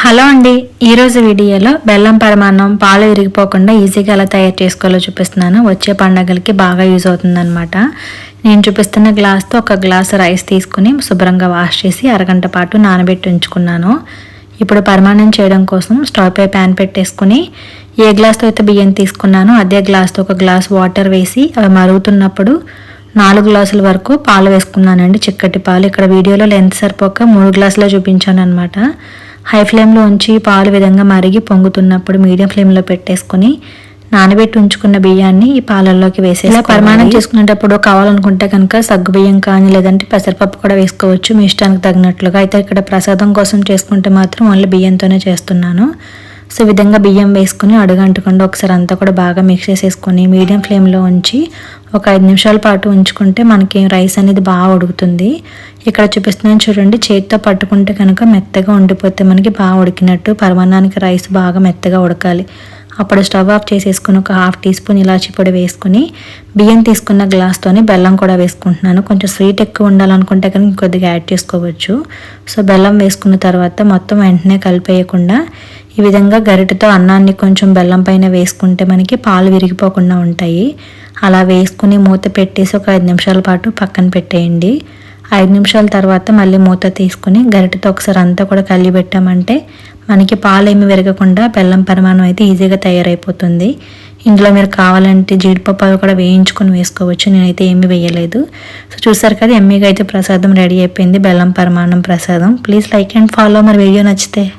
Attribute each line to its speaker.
Speaker 1: Hello అండి. ఈరోజు వీడియోలో బెల్లం పరమాన్నం పాలు విరిగిపోకుండా ఈజీగా ఎలా తయారు చేసుకోవాలో చూపిస్తున్నాను. వచ్చే పండగలకి బాగా యూజ్ అవుతుందన్నమాట. నేను చూపిస్తున్న గ్లాస్తో ఒక గ్లాస్ రైస్ తీసుకుని శుభ్రంగా వాష్ చేసి అరగంట పాటు నానబెట్టి ఉంచుకున్నాను. ఇప్పుడు పరమాన్నం చేయడం కోసం స్టవ్ పై ప్యాన్ పెట్టేసుకుని ఏ గ్లాస్తో అయితే బియ్యం తీసుకున్నానో అదే గ్లాస్తో ఒక గ్లాస్ వాటర్ వేసి అవి మరుగుతున్నప్పుడు నాలుగు గ్లాసుల వరకు పాలు వేసుకున్నానండి. చిక్కటి పాలు. ఇక్కడ వీడియోలో లెంత్ సరిపోక మూడు గ్లాసులో చూపించాను అనమాట హై ఫ్లేమ్లో ఉంచి పాలు విధంగా మరిగి పొంగుతున్నప్పుడు మీడియం ఫ్లేమ్లో పెట్టేసుకుని నానబెట్టి ఉంచుకున్న బియ్యాన్ని ఈ పాలల్లోకి వేసే ఇలా పరిమాణం చేసుకునేటప్పుడు కావాలనుకుంటే కనుక సగ్గు బియ్యం కానీ లేదంటే పెసరపప్పు కూడా వేసుకోవచ్చు. మీ ఇష్టానికి తగినట్లుగా. అయితే ఇక్కడ ప్రసాదం కోసం చేసుకుంటే మాత్రం ఓన్లీ బియ్యంతోనే చేస్తున్నాను. సో విధంగా బియ్యం వేసుకుని అడుగంటకుండా ఒకసారి అంతా కూడా బాగా మిక్స్ చేసేసుకొని మీడియం ఫ్లేమ్లో ఉంచి ఒక ఐదు నిమిషాల పాటు ఉంచుకుంటే మనకి రైస్ అనేది బాగా ఉడుకుతుంది. ఇక్కడ చూపిస్తున్నాను చూడండి చేతితో పట్టుకుంటే కనుక మెత్తగా ఉండిపోతే మనకి బాగా ఉడికినట్టు పరమాన్నానికి రైస్ బాగా మెత్తగా ఉడకాలి. అప్పుడు స్టవ్ ఆఫ్ చేసేసుకుని ఒక హాఫ్ టీ స్పూన్ ఇలాచి పొడి వేసుకుని బియ్యం తీసుకున్న గ్లాస్తోని బెల్లం కూడా వేసుకుంటున్నాను. కొంచెం స్వీట్ ఎక్కువ ఉండాలనుకుంటే కనుక కొద్దిగా యాడ్ చేసుకోవచ్చు. సో బెల్లం వేసుకున్న తర్వాత మొత్తం వెంటనే కలిపేయకుండా ఈ విధంగా గరిటతో అన్నాన్ని కొంచెం బెల్లం పైన వేసుకుంటే మనకి పాలు విరిగిపోకుండా ఉంటాయి. అలా వేసుకుని మూత పెట్టేసి ఒక ఐదు నిమిషాల పాటు పక్కన పెట్టేయండి. ఐదు నిమిషాల తర్వాత మళ్ళీ మూత తీసుకుని గరిటతో ఒకసారి అంతా కూడా కలిగి పెట్టామంటే మనకి పాలు ఏమి విరగకుండా బెల్లం పరిమాణం అయితే ఈజీగా తయారైపోతుంది. ఇందులో మీరు కావాలంటే జీడిపప్పు కూడా వేయించుకొని వేసుకోవచ్చు. నేనైతే ఏమి వేయలేదు. సో చూసారు కదా ఎమ్మీగా అయితే ప్రసాదం రెడీ అయిపోయింది. బెల్లం పరిమాణం ప్రసాదం. Please like and follow. మరి వీడియో నచ్చితే